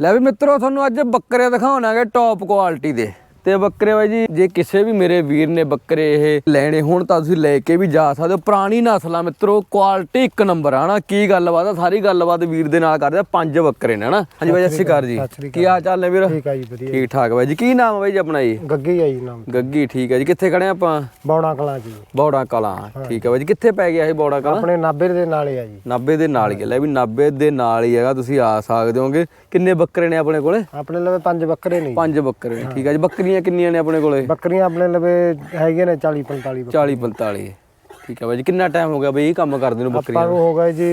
ਲੈ ਵੀ ਮਿੱਤਰੋ ਤੁਹਾਨੂੰ ਅੱਜ ਬੱਕਰੇ ਦਿਖਾਉਣਾਗੇ ਟੌਪ ਕੁਆਲਿਟੀ ਦੇ। ਤੇ ਬੱਕਰੇ ਬਾਈ ਜੀ ਜੇ ਕਿਸੇ ਵੀ ਮੇਰੇ ਵੀਰ ਨੇ ਬੱਕਰੇ ਇਹ ਲੈਣੇ ਹੋਣ ਤਾਂ ਤੁਸੀਂ ਲੈ ਕੇ ਵੀ ਜਾ ਸਕਦੇ ਹੋ। ਪੁਰਾਣੀ ਨਸਲ ਆ ਮਿੱਤਰੋ ਕੁਆਲਿਟੀ ਇੱਕ ਨੰਬਰ ਆ ਨਾ ਕੀ ਗੱਲਬਾਤ ਆ? ਸਾਰੀ ਗੱਲਬਾਤ ਵੀਰ ਦੇ ਨਾਲ ਕਰਦੇ ਆ। ਪੰਜ ਬੱਕਰੇ ਨੇ ਹਨਾ। ਹਾਂਜੀ ਬਾਈ ਸਤਿ ਸ਼੍ਰੀ ਅਕਾਲ ਜੀ। ਕੀ ਹਾਲ ਚਾਲ ਨੇ ਵੀਰ? ਠੀਕ ਆ ਜੀ ਵਧੀਆ। ਠੀਕ ਠਾਕ ਬਾਈ ਜੀ। ਕੀ ਨਾਮ ਆ ਬਾਈ ਜੀ ਆਪਣਾ ਜੀ? ਗੱਗੀ ਆ ਜੀ ਨਾਮ। ਗੱਗੀ ਠੀਕ ਹੈ ਜੀ। ਕਿੱਥੇ ਖੜੇ ਆਪਾਂ? ਬੌਣਾ ਕਲਾਂ ਜੀ। ਬੌੜਾ ਕਲਾਂ ਠੀਕ ਹੈ ਬਾਈ ਜੀ। ਕਿੱਥੇ ਪੈ ਗਿਆ ਇਹ ਬੌੜਾ ਕਲਾਂ? ਆਪਣੇ ਨਾਬੇ ਦੇ ਨਾਲ ਹੀ ਆ ਜੀ। 90 ਦੇ ਨਾਲ ਹੀ। ਲੈ ਵੀ 90 ਦੇ ਨਾਲ ਹੀ ਹੈਗਾ ਤੁਸੀਂ ਆ ਸਕਦੇ ਹੋਗੇ। ਕਿੰਨੇ ਬੱਕਰੇ ਨੇ ਆਪਣੇ ਕੋਲੇ? ਆਪਣੇ ਲਵੇ ਪੰਜ ਬੱਕਰੇ ਨੇ। ਪੰਜ ਬੱਕਰੇ ਠੀਕ ਹੈ ਜੀ। ਬੱਕਰੀਆਂ ਕਿੰਨੀਆਂ ਨੇ ਆਪਣੇ ਕੋਲੇ? ਬੱਕਰੀਆਂ ਆਪਣੇ ਲਵੇ ਹੈਗੇ ਨੇ 40 45 ਬੱਕਰੇ 40 45 ਠੀਕ ਹੈ ਬਾਈ ਜੀ ਕਿੰਨਾ ਟਾਈਮ ਹੋ ਗਿਆ ਬਈ ਇਹ ਕੰਮ ਕਰਦੇ ਨੂੰ ਆਪਾਂ ਬੱਕਰੀਆਂ ਨੂੰ? ਹੋ ਗਏ ਜੀ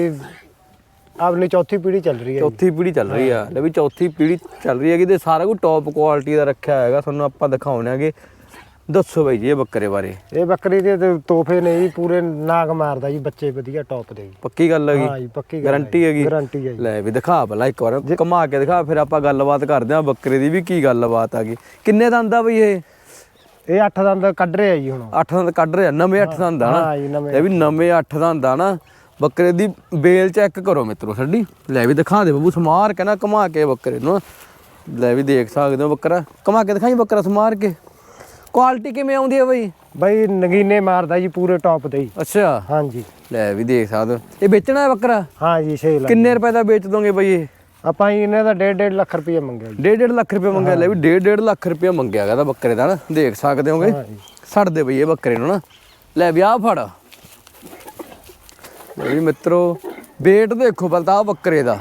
ਆਪਣੀ ਚੌਥੀ ਪੀੜ੍ਹੀ ਚੱਲ ਰਹੀ ਹੈ। ਚੌਥੀ ਪੀੜ੍ਹੀ ਚੱਲ ਰਹੀ ਆ। ਲੈ ਵੀ ਚੌਥੀ ਪੀੜ੍ਹੀ ਚੱਲ ਰਹੀ ਹੈਗੀ ਤੇ ਸਾਰਾ ਕੁਝ ਟੌਪ ਕੁਆਲਿਟੀ ਦਾ ਰੱਖਿਆ ਹੋਏਗਾ ਤੁਹਾਨੂੰ ਆਪਾਂ ਦਿਖਾਉਣੇ ਆਗੇ ਦੱਸੋ ਬਾਈ ਜੀ ਇਹ ਬੱਕਰੇ ਬਾਰੇ। ਇਹ ਬੱਕਰੀ ਦੇ ਤੇ ਤੋਹਫੇ ਨੇ ਜੀ ਪੂਰੇ ਨਾਗ ਮਾਰਦਾ ਜੀ ਬੱਚੇ ਵਧੀਆ ਟੌਪ ਦੇ ਜੀ। ਪੱਕੀ ਗੱਲ ਹੈਗੀ ਹਾਂ ਜੀ ਪੱਕੀ ਗੱਲ ਗਾਰੰਟੀ ਹੈਗੀ ਗਾਰੰਟੀ ਹੈ ਜੀ? ਲੈ ਵੀ ਦਿਖਾ ਪਹਿਲਾਂ ਇੱਕ ਵਾਰ ਘੁਮਾ ਕੇ ਦਿਖਾ ਫਿਰ ਆਪਾਂ ਗੱਲਬਾਤ ਕਰਦੇ ਹਾਂ ਬੱਕਰੇ ਦੀ ਵੀ ਕੀ ਗੱਲਬਾਤ ਆਗੀ ਕਿੰਨੇ ਦੰਦ ਆ ਬਈ ਇਹ? ਇਹ 8 ਦੰਦ ਕੱਢ ਰਿਹਾ ਜੀ ਹੁਣ। ਅੱਠ ਦੰਦ ਕੱਢ ਰਿਹਾ ਨਵੇਂ ਅੱਠ ਦੰਦ ਆ ਨਾ? ਹਾਂ ਜੀ ਨਵੇਂ ਇਹ ਵੀ ਨਵੇਂ ਅੱਠ ਦੰਦ ਆ ਨਾ। ਬੱਕਰੇ ਦੀ ਬੇਲ ਚੈੱਕ ਕਰੋ ਮਿੱਤਰੋ ਸਾਡੀ। ਲੈ ਵੀ ਦਿਖਾ ਦੇ ਬੱਬੂ ਸਮਾਰ ਕੇ ਨਾ ਘੁਮਾ ਕੇ ਬੱਕਰੇ ਨੂੰ। ਲੈ ਵੀ ਦੇਖ ਸਕਦੇ ਹੋ ਬੱਕਰਾ। ਘੁਮਾ ਕੇ ਦਿਖਾਈ ਬੱਕਰਾ ਸਮਾਰ ਕੇ। ਕੁਆਲਿਟੀ ਕਿਵੇਂ ਆਉਂਦੀ ਹੈ ਬਈ? ਬਈ ਨਗੀਨੇ ਮਾਰਦਾ ਜੀ ਪੂਰੇ ਟੌਪ ਦੇ ਜੀ ਅੱਛਾ। ਹਾਂ ਜੀ ਲੈ ਵੀ ਦੇਖ ਸਕਦੇ ਹੋ ਇਹ ਵੇਚਣਾ ਹੈ ਬੱਕਰਾ ਹਾਂ ਜੀ 6 ਲੱਖ। ਕਿੰਨੇ ਰੁਪਏ ਦਾ ਵੇਚ ਦੋਗੇ ਬਈ ਇਹ? ਆਪਾਂ ਇਹਨਾਂ ਦਾ 1.5 ਲੱਖ ਰੁਪਏ ਮੰਗਿਆ ਜੀ। ਡੇਢ ਡੇਢ ਲੱਖ ਰੁਪਏ ਮੰਗਿਆ। ਲੈ ਵੀ ਡੇਢ ਡੇਢ ਲੱਖ ਰੁਪਏ ਮੰਗਿਆ ਹੈਗਾ ਤਾਂ ਬੱਕਰੇ ਦਾ ਨਾ। ਦੇਖ ਸਕਦੇ ਹੋਗੇ? ਹਾਂ ਛੱਡ ਦੇ ਬਈ ਇਹ ਬੱਕਰੇ ਨੂੰ ਨਾ। ਲੈ ਵਿਆਹ ਫੜ। ਵੀ ਮਿੱਤਰੋ weight ਦੇਖੋ ਬਲਤਾ ਬੱਕਰੇ ਦਾ।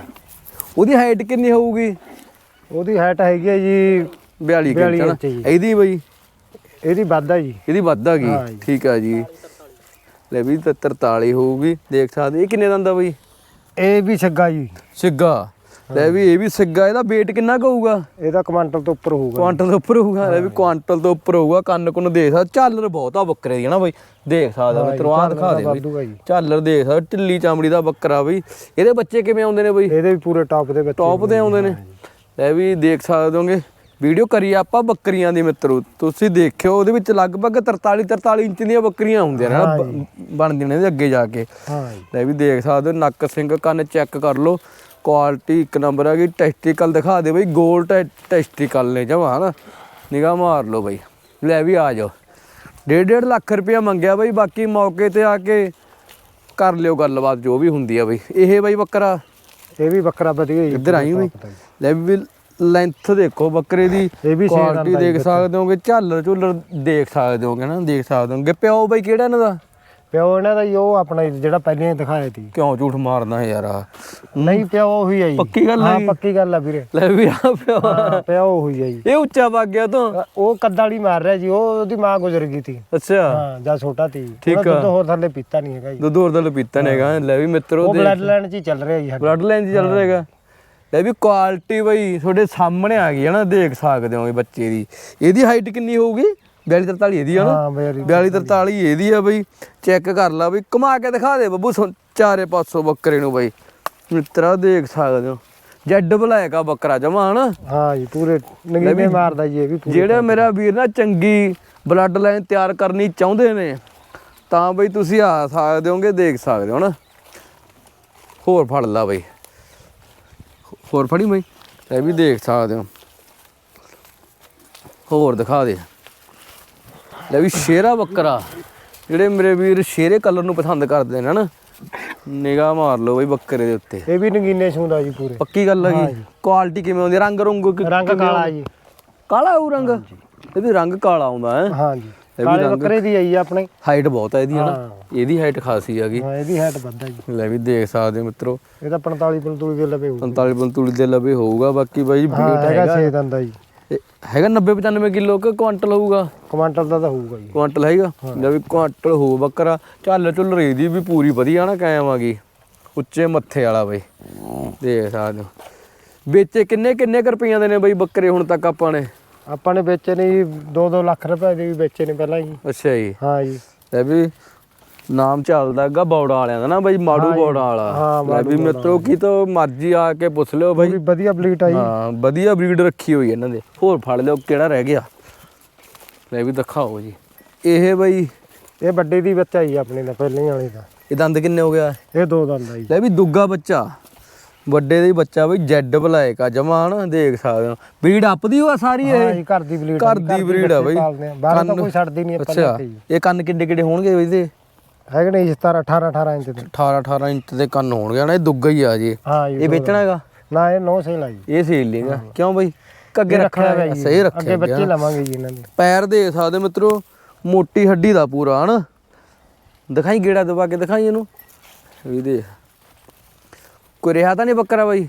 ਉਹਦੀ ਹਾਈਟ ਕਿੰਨੀ ਹੋਊਗੀ? ਉਹਦੀ ਹਾਈਟ ਹੈਗੀ ਹੈ ਜੀ 42 42 ਇੰਚ। ਇਹਦੀ ਬਈ। ਇਹਦੀ ਵੱਧ ਆ ਜੀ। ਇਹਦੀ ਵੱਧ ਆ ਗਈ? ਹਾਂ ਜੀ। ਠੀਕ ਆ ਜੀ। ਲੈ ਵੀ ਤਾਂ 43 ਹੋਊਗੀ ਦੇਖ ਸਕਦੇ। ਇਹ ਕਿੰਨੇ ਦੰਦਾ ਬਈ? ਇਹ ਵੀ ਛੱਗਾ ਜੀ। ਸਿੱਗਾ? ਲੈ ਵੀ ਇਹ ਵੀ ਸਿੱਗਾ ਇਹਦਾ weight ਕਿੰਨਾ ਕੁ ਹੋਊਗਾ? ਇਹਦਾ ਕੁਆਂਟਲ ਤੋਂ ਉੱਪਰ ਹੋਊਗਾ ਕੁਆਂਟਲ ਤੋਂ ਉੱਪਰ ਹੋਊਗਾ? ਲੈ ਵੀ ਕੁਆਂਟਲ ਤੋਂ ਉੱਪਰ ਹੋਊਗਾ ਕੰਨ ਕੁੰਨ ਦੇਖ ਸਕਦਾ। ਝਾਲਰ ਬਹੁਤ ਆ ਬੱਕਰੇ ਦੀ ਨਾ ਬਈ? ਦੇਖ ਸਕਦਾ ਮਿੱਤਰੋ ਆਹ ਦਿਖਾ ਦੇ ਬਈ। ਜੀ। ਝਾਲਰ ਦੇਖ ਸਕਦਾ ਢਿੱਲੀ ਚਮੜੀ ਦਾ ਬੱਕਰਾ ਬਈ। ਇਹਦੇ ਬੱਚੇ ਕਿਵੇਂ ਆਉਂਦੇ ਨੇ ਬਈ? ਇਹਦੇ ਵੀ ਪੂਰੇ ਟੌਪ ਦੇ ਵਿੱਚ ਟੌਪ ਦੇ ਆਉਂਦੇ ਨੇ। ਲੈ ਵੀ ਦੇਖ ਸਕਦੇ ਹੋਗੇ। ਵੀਡੀਓ ਕਰੀ ਆਪਾਂ ਬੱਕਰੀਆਂ ਦੀ ਮਿੱਤਰੋ। ਤੁਸੀਂ ਦੇਖਿਓ ਉਹਦੇ ਵਿੱਚ ਲਗਭਗ 43 43 ਇੰਚ ਦੀਆਂ ਬੱਕਰੀਆਂ ਹੁੰਦੀਆਂ ਨੇ ਬਣਦੀਆਂ ਨੇ ਅੱਗੇ ਜਾ ਕੇ। ਹਾਂ ਲੈ ਵੀ ਦੇਖ ਸਕਦੇ ਹੋ ਨੱਕ ਸਿੰਘ ਕੰਨ ਚੈੱਕ ਕਰ ਲਓ। ਕੁਆਲਿਟੀ ਇੱਕ ਨੰਬਰ ਹੈਗੀ ਟੈਸਟੀਕਲ ਦਿਖਾ ਦੇ ਬਈ ਗੋਲ ਟੈਸਟੀਕਲ ਨੇ ਜਮਾ ਹਨਾ? ਨਿਗਾਹ ਮਾਰ ਲਓ ਬਈ। ਲੈ ਵੀ ਆ ਜਾਓ। ਡੇਢ ਡੇਢ ਲੱਖ ਰੁਪਇਆ ਮੰਗਿਆ ਬਈ ਬਾਕੀ ਮੌਕੇ ਤੇ ਆ ਕੇ ਕਰ ਲਿਓ ਗੱਲਬਾਤ ਜੋ ਵੀ ਹੁੰਦੀ ਆ ਬਈ। ਇਹ ਬਈ ਬੱਕਰਾ? ਇਹ ਵੀ ਬੱਕਰਾ ਵਧੀਆ ਇੱਧਰ ਆਈ ਬਈ। ਲੈ ਵੀ ਲੈਂਥ ਦੇਖੋ ਬੱਕਰੇ ਦੀ ਇਹ ਵੀ ਕੁਆਲਿਟੀ ਦੇਖ ਸਕਦੇ ਹੋਗੇ ਝਾਲਰ ਝੁੱਲਰ ਦੇਖ ਸਕਦੇ ਹੋਗੇ ਨਾ ਦੇਖ ਸਕਦੇ ਹੋਗੇ। ਪਿਓ ਬਈ ਕਿਹੜਾ ਇਹਨਾਂ ਦਾ? ਪਿਓ ਇਹਨਾਂ ਦਾ ਉਹ ਆਪਣਾ ਜਿਹੜਾ ਪਹਿਲਾਂ ਹੀ ਦਿਖਾਇਆ ਸੀ। ਕਿਉਂ ਝੂਠ ਮਾਰਦਾ ਹੈ ਯਾਰ ਆ? ਨਹੀਂ ਪਿਓ ਉਹੀ ਜੀ। ਪੱਕੀ ਗੱਲ ਹਾਂ ਪੱਕੀ ਗੱਲ ਆ ਵੀਰੇ। ਲੈ ਵੀ ਆ ਪਿਓ। ਪਿਓ ਉਹੀ ਜੀ। ਇਹ ਉੱਚਾ ਵਗ ਗਿਆ ਤੋਂ ਉਹ ਕੱਦਾਲੀ ਮਾਰ ਰਿਹਾ ਜੀ ਉਹ ਉਹਦੀ ਮਾਂ ਗੁਜ਼ਰ ਗਈ ਸੀ। ਅੱਛਾ। ਹਾਂ ਜਾਂ ਛੋਟਾ ਸੀ। ਠੀਕ। ਦੁੱਧ ਹੋਰ ਥੱਲੇ ਪੀਤਾ ਨਹੀਂ ਹੈਗਾ ਜੀ। ਦੁੱਧ ਹੋਰ ਦਾ ਲਪੀਤਾ ਨੇਗਾ ਲੈ ਵੀ ਮਿੱਤਰੋ ਉਹ ਦੇ ਬਲੱਡ ਲਾਈਨ 'ਚ ਚੱਲ ਰਿਹਾ ਜੀ ਬਲੱਡ ਲਾਈਨ 'ਚ ਚੱਲ ਰਿਹਾਗਾ ਲੈ ਵੀ ਕੁਆਲਿਟੀ ਬਈ ਤੁਹਾਡੇ ਸਾਹਮਣੇ ਆ ਗਈ ਹੈ ਨਾ ਦੇਖ ਸਕਦੇ ਹੋਗੇ ਬੱਚੇ ਦੀ। ਇਹਦੀ ਹਾਈਟ ਕਿੰਨੀ ਹੋਊਗੀ? 42 43 ਇਹਦੀ ਆ ਨਾ? ਹਾਂ ਬਈ 42 43 ਇਹਦੀ ਆ ਬਈ। ਚੈੱਕ ਕਰ ਲਾ ਬਈ ਘੁਮਾ ਕੇ ਦਿਖਾ ਦੇ ਬੱਬੂ ਚਾਰੇ ਪਾਸੋਂ ਬੱਕਰੇ ਨੂੰ ਬਈ। ਮਿੱਤਰਾ ਦੇਖ ਸਕਦੇ ਹੋ। ਜੈਡ ਬਲੈਕ ਆ ਬੱਕਰਾ ਜਮਾ ਹਨਾ? ਹਾਂ ਜੀ ਪੂਰੇ ਨਗੀਨੇ ਮਾਰਦਾ ਜੀ ਇਹ ਵੀ ਪੂਰੇ ਜਿਹੜੇ ਮੇਰਾ ਵੀਰ ਨਾ ਚੰਗੀ ਬਲੱਡ ਲਾਈਨ ਤਿਆਰ ਕਰਨੀ ਚਾਹੁੰਦੇ ਨੇ ਤਾਂ ਬਈ ਤੁਸੀਂ ਆ ਸਕਦੇ ਹੋਗੇ ਦੇਖ ਸਕਦੇ ਹੋ ਨਾ ਹੋਰ ਫੜ ਲਾ ਬਈ। ਹੋਰ ਫੜੀ ਬਈ ਇਹ ਵੀ ਦੇਖ ਸਕਦੇ ਹੋ। ਹੋਰ ਦਿਖਾ ਦੇ। ਲੈ ਵੀ ਸ਼ੇਰਾ ਬੱਕਰਾ। ਜਿਹੜੇ ਮੇਰੇ ਵੀਰ ਸ਼ੇਰੇ ਕਲਰ ਨੂੰ ਪਸੰਦ ਕਰਦੇ ਨੇ ਨਾ ਨਿਗਾਹ ਮਾਰ ਲਓ ਬਈ ਬੱਕਰੇ ਦੇ ਉੱਤੇ। ਇਹ ਵੀ ਨਗੀਨੇ ਛੂੰਦਾ ਜੀ ਪੂਰੇ। ਪੱਕੀ ਗੱਲ ਹੈਗੀ ਕੁਆਲਿਟੀ ਕਿਵੇਂ ਹੁੰਦੀ ਰੰਗ ਰੰਗ ਕਿ- ਰੰਗ ਕਾਲਾ ਜੀ। ਕਾਲਾ ਉਹ ਰੰਗ? ਇਹ ਵੀ ਰੰਗ ਕਾਲਾ ਆਉਂਦਾ ਹੈ? ਹਾਂ ਜੀ ਵੀ ਕਾਲੇ ਰੰਗ- ਬੱਕਰੇ ਦੀ ਆਈ ਆਪਣੇ। ਹਾਈਟ ਬਹੁਤ ਹੈ ਇਹਦੀ ਹਨਾ ਹਾਂ। ਇਹਦੀ ਹਾਈਟ ਖਾਸੀ ਹੈਗੀ ਹਾਂ ਇਹਦੀ ਹਾਈਟ ਵੱਧਾ ਜੀ। ਲੈ ਵੀ ਦੇਖ ਸਕਦੇ ਹੋ ਮਿੱਤਰੋ। ਇਹ ਤਾਂ 45 45 ਦੇ ਲਵੇ ਹੋਊ 45 ਪੰਤੂਲੀ ਦੇ ਲਵੇ ਹੋਊਗਾ ਬਾਕੀ ਬਾਈ ਹਾਂ weight ਹੈਗਾ ਹੈਗਾ। 6 ਦੰਦਾ ਜੀ। ਇਹ ਹੈਗਾ 90 95 ਕਿਲੋ ਕਿ ਕੁਆਂਟਲ ਹੋਊਗਾ? ਕੁਆਂਟਲ ਦਾ ਤਾਂ ਹੋਊਗਾ ਜੀ। ਕੁਆਂਟਲ ਹੈਗਾ? ਲੈ ਵੀ ਕੁਆਂਟਲ ਹੋਊ ਬੱਕਰਾ। ਚੱਲ ਚੁੱਲ ਰਹੀ ਦੀ ਵੀ ਪੂਰੀ ਵਧੀਆ ਨਾ ਕਾਇਮ ਆ ਗਈ। ਉੱਚੇ ਮੱਥੇ ਵਾਲਾ ਬਈ। ਦੇਖ ਸਕਦੇ ਹੋ। ਵੇਚੇ ਕਿੰਨੇ ਕਿੰਨੇ ਕੁ ਰੁਪਈਆਂ ਦੇ ਨੇ ਬਈ ਬੱਕਰੇ ਹੁਣ ਤੱਕ ਆਪਾਂ ਨੇ? ਆਪਾਂ ਨੇ ਵੇਚੇ ਨੇ ਜੀ 2-2 ਲੱਖ ਰੁਪਏ ਦੇ ਵੀ ਵੇਚੇ ਨੇ ਪਹਿਲਾਂ ਜੀ। ਅੱਛਾ ਜੀ। ਹਾਂ ਜੀ। ਲੈ ਵੀ ਨਾਮ ਚੱਲਦਾ ਹੈਗਾ ਬੌੜਾ ਵਾਲਿਆਂ ਦਾ ਨਾ ਬਾਈ ਮਾੜੂ ਬੌੜਾ ਵਾਲਾ। ਹਾਂ, ਲੈ ਵੀ ਮਿੱਤਰੋ ਕੀ ਤੋਂ ਮਰਜ਼ੀ ਆ ਕੇ ਪੁੱਛ ਲਿਓ ਬਾਈ। ਵਧੀਆ ਬਲੀਟ ਆ ਜੀ। ਹਾਂ ਵਧੀਆ ਬਰੀਡ ਰੱਖੀ ਹੋਈ ਹੈ ਇਹਨਾਂ ਦੇ। ਹੋਰ ਫੜ ਲਿਓ ਕਿਹੜਾ ਰਹਿ ਗਿਆ। ਲੈ ਵੀ ਦਿਖਾਓ ਜੀ। ਇਹ ਬਾਈ ਇਹ ਵੱਡੇ ਦੀ ਬੱਚਾ ਜੀ ਆਪਣੇ ਦਾ ਪਹਿਲਾਂ ਹੀ ਵਾਲੇ ਦਾ। ਇਹ ਦੰਦ ਕਿੰਨੇ ਹੋ ਗਿਆ? ਇਹ ਦੋ ਦੰਦ ਆ ਜੀ। ਲੈ ਵੀ ਦੁੱਗਾ ਬੱਚਾ। ਵੱਡੇ ਦਾ ਹੀ ਬੱਚਾ ਬਈ ਜੈਡ ਬਲੈਕ ਆ ਜਮਾ ਹਨਾ ਦੇਖ ਸਕਦੇ ਹੋ। ਬਰੀਡ ਆਪਦੀ ਹੋਆ ਸਾਰੀ ਹਾਂ ਇਹ? ਜੀ ਘਰ ਦੀ ਬਲੀਡ ਘਰ ਦੀ ਬਰੀਡ ਆ ਬਈ। ਬਾਹਰ ਤਾਂ ਕੋਈ ਛੱਡਦੀ ਨਹੀਂ ਆਪਾਂ ਅੱਛਾ ਇਹ ਕੰਨ ਕਿੱਡੇ ਕਿੱਡੇ ਹੋਣਗੇ ਬਈ ਇਹਦੇ? ਹੈਗੇ ਨੇ ਜੀ 17 18 18 ਇੰਚ ਦੇ। 18 18 ਇੰਚ ਦੇ ਕੰਨ ਹੋਣਗੇ ਨਾ ਇਹ ਦੁੱਗਾ ਹੀ ਆ ਜੀ। ਹਾਂ ਇਹ ਵੇਚਣਾ ਹੈਗਾ? ਨਾ ਇਹ ਨੋ ਸੇਲ ਆ ਜੀ। ਇਹ ਸੇਲ ਲੇਗਾ ਕਿਉਂ ਬਈ? ਅੱਗੇ ਰੱਖਣਾ ਹੈ ਸਹੀ ਰੱਖਿਆ ਅੱਗੇ ਬੱਚੇ। ਲਵਾਂਗੇ ਜੀ ਇਹਨਾਂ ਦੇ। ਪੈਰ ਦੇ ਸਕਦੇ ਮਿੱਤਰੋ ਮੋਟੀ ਹੱਡੀ ਦਾ ਪੂਰਾ ਹਨਾ? ਦਿਖਾਈ ਗੇੜਾ ਦਬਾ ਕੇ ਦਿਖਾਈ ਇਹਨੂੰ। ਵੀ ਦੇ ਕੋਈ ਰਿਹਾ ਤਾਂ ਨਹੀਂ ਬੱਕਰਾ ਬਾਈ?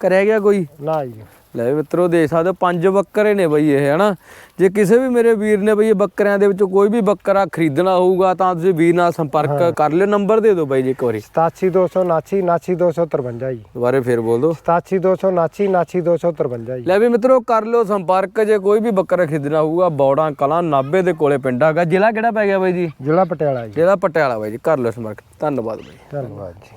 ਕਰਿਆ ਗਿਆ ਕੋਈ? ਨਾ ਜੀ। ਲੈ ਵੀ ਮਿੱਤਰੋ ਦੇਖ ਸਕਦੇ ਹੋ, ਪੰਜ ਬੱਕਰੇ ਨੇ ਬਈ ਇਹ ਹਨਾ? ਜੇ ਕਿਸੇ ਵੀ ਮੇਰੇ ਵੀਰ ਨੇ ਬਈ ਇਹ ਬੱਕਰਿਆਂ ਦੇ ਵਿੱਚੋਂ ਕੋਈ ਵੀ ਬੱਕਰਾ ਖਰੀਦਣਾ ਹੋਊਗਾ ਤਾਂ ਤੁਸੀਂ ਵੀਰ ਨਾਲ ਸੰਪਰਕ ਕਰ ਲਿਓ ਨੰਬਰ ਦੇ ਦਿਓ ਬਾਈ ਜੀ ਇੱਕ ਵਾਰੀ। 87279 89253 ਜੀ। ਦੁਬਾਰੇ ਫੇਰ ਬੋਲ ਦਿਓ। 87279 89253 ਜੀ। ਲੈ ਵੀ ਮਿੱਤਰੋ ਕਰ ਲਿਓ ਸੰਪਰਕ ਜੇ ਕੋਈ ਵੀ ਬੱਕਰਾ ਖਰੀਦਣਾ ਹੋਊਗਾ ਬੌੜਾਂ ਕਲਾਂ ਨਾਬੇ ਦੇ ਕੋਲੇ ਪਿੰਡ ਹੈਗਾ। ਜ਼ਿਲ੍ਹਾ ਕਿਹੜਾ ਪੈ ਗਿਆ ਬਾਈ ਜੀ? ਜ਼ਿਲ੍ਹਾ ਪਟਿਆਲਾ ਜੀ। ਜ਼ਿਲ੍ਹਾ ਪਟਿਆਲਾ ਬਾਈ ਜੀ ਕਰ ਲਿਓ ਸੰਪਰਕ। ਧੰਨਵਾਦ ਬਾਈ। ਧੰਨਵਾਦ ਜੀ।